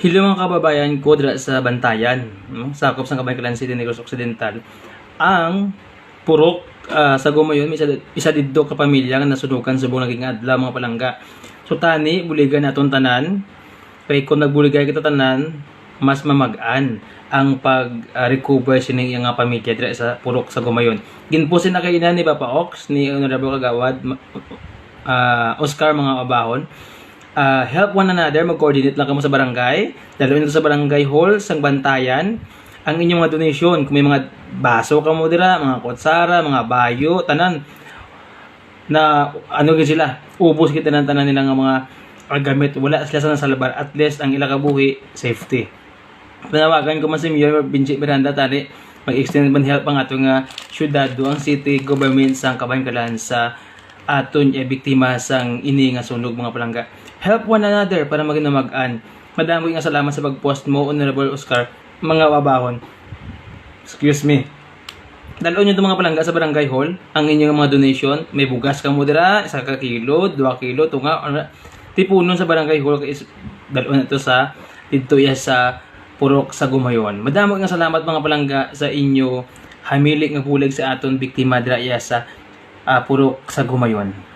Hello mga kababayan ko dira sa Bantayan, no? sakop sa Kabaykalan City, Negros Occidental. Ang purok ah, sa gumayon, isa, isa didto ka pamilya nga nasunukan sa buong naging adlaw mga palangga. So tani, buligan naton tanan. Kay kung nagbuligay kita tanan, mas mamagaan ang pag-recover sining nga pamilya dira sa purok sa gumayon. Ginpusin na kay ni Papa Ox, ni Honorable Kagawad, ah, Oscar mga kabahon. Ah, help one another, mag-coordinate lang kamo sa barangay. Dalawin sa barangay hall, sang bantayan. Ang inyong mga donation, kung may mga baso ka mo dira, mga kutsara, mga bayo, tanan, na ano gid sila, ubos kita ng tanan nila nga mga ah, gamit, wala sila sa salbar, at least ang ila kabuhi, safety. Panawagan ko man si Mayor Benji Miranda tani mag-extend man help ang ato nga syudad ang city government sang Kabaykalan sa aton e biktima sang ini nga sunog mga palangga. Help one another para maging namagaan. Madamo nga salamat sa pag-post mo Honorable Oscar mga wabahon. Excuse me. Dalon nyo itong mga palangga sa barangay hall, ang inyong mga donation, may bugas ka mo dira, isa ka kilo, dua kilo, tunga, ano, tipunon sa barangay hall, is, dalon ito sa, dito sa purok sa gumayon. Madamo nga salamat mga palangga sa inyo, hamili nga pulag sa aton biktima dira iya sa ah, purok sa gumayon.